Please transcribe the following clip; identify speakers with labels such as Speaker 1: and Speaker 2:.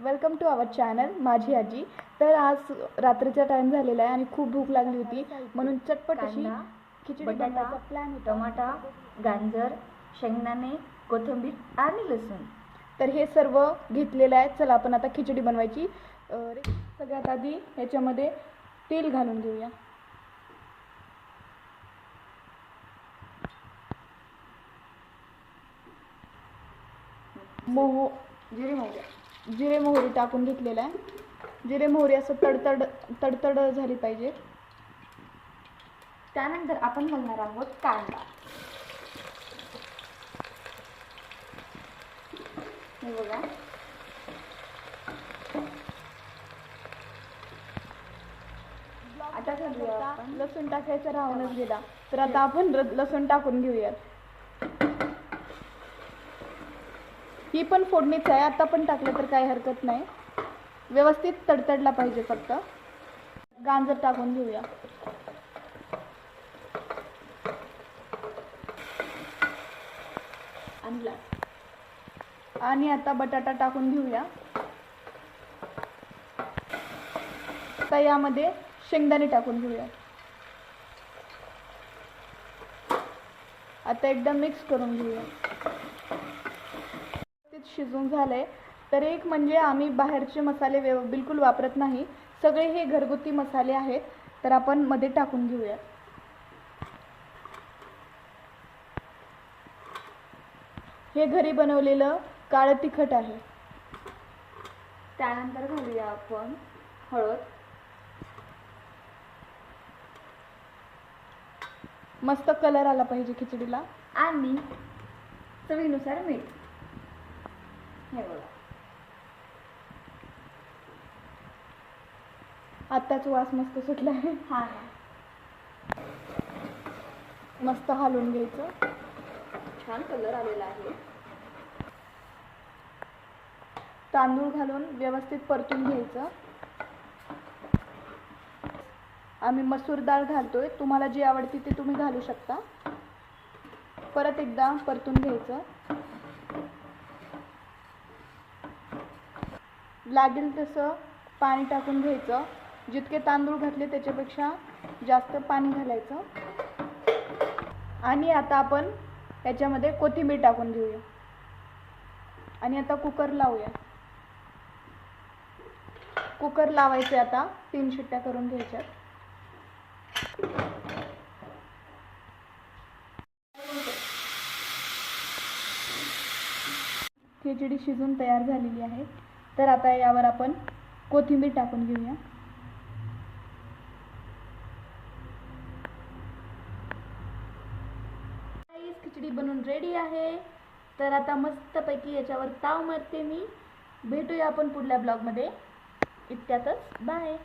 Speaker 1: Welcome to our channel माझी आजी. तर आज रात्रीचा टाइम झालेला आहे आणि खूप भूक लागली होती. म्हणून चटपट अशी
Speaker 2: कांदा,
Speaker 1: खिचडी
Speaker 2: बटाटा,
Speaker 1: बनवायचा प्लॅन होता.
Speaker 2: टमाटा गाजर शेंगदाणे कोथिंबीर आणि लसूण.
Speaker 1: तर हे सर्व घेतलेलं आहे. चला आपण आता खिचडी बनवायची. अं, रे- सगळ्यात आधी ह्याच्यामध्ये तेल घालून घेऊया. मोहो
Speaker 2: जिरे मोहरी.
Speaker 1: जिरे मोहरी टाकून घेतलेलं आहे. जिरे मोहरी असं तडतड तडतड झाली पाहिजे.
Speaker 2: त्यानंतर आपण घालणार आहोत कांदा. हे बघा. आता घालूया
Speaker 1: लसूण टाकायचा राहूनच गेला. तर आता आपण लसूण टाकून घेऊयात. ही पण फोडणीच आहे. आता पण टाकलं तर काही हरकत नाही. व्यवस्थित तडतडला पाहिजे फक्त. गांजर टाकून घेऊया. आणला. आणि आता बटाटा टाकून घेऊया. आता यामध्ये शेंगदाणे टाकून घेऊया. आता एकदम मिक्स करून घेऊया. शिजून झालं झालंय. तर एक म्हणजे आम्ही बाहेरचे मसाले व्यव बिलकुल वापरत नाही. सगळे हे घरगुती मसाले आहेत. तर आपण मध्ये टाकून घेऊया. हे घरी बनवलेलं काळं तिखट आहे.
Speaker 2: त्यानंतर घालूया आपण हळद.
Speaker 1: मस्त कलर आला पाहिजे खिचडीला.
Speaker 2: आणि चवीनुसार मीठ. हे बघा.
Speaker 1: आत्ताच वास मस्त सुटला. आहे
Speaker 2: हा
Speaker 1: मस्त हलवून घ्यायचं.
Speaker 2: छान कलर आलेला आहे.
Speaker 1: तांदूळ घालून व्यवस्थित परतून घ्यायचं. आम्ही मसूर डाळ घालतोय. तुम्हाला जी आवडते ते तुम्ही घालू शकता. परत एकदा परतून घ्यायचं. लागेल तसं पाणी टाकून घ्यायचं. जितके तांदूळ घातले त्याच्यापेक्षा जास्त पाणी घालायचं. आणि आता आपण याच्यामध्ये कोथिंबीर टाकून घेऊया. आणि आता कुकर लावूया. कुकर लावायचे आता तीन शिट्ट्या करून घ्यायच्यात. खिचडी शिजून तयार झालेली आहे. तर आता यावर आपण कोथिंबीर टाकून घेऊया. खिचडी बनवून रेडी आहे. तर आता मस्तपैकी याच्यावर ताव मारते मी. भेटूया आपण पुढल्या ब्लॉगमध्ये इतक्यातच बाय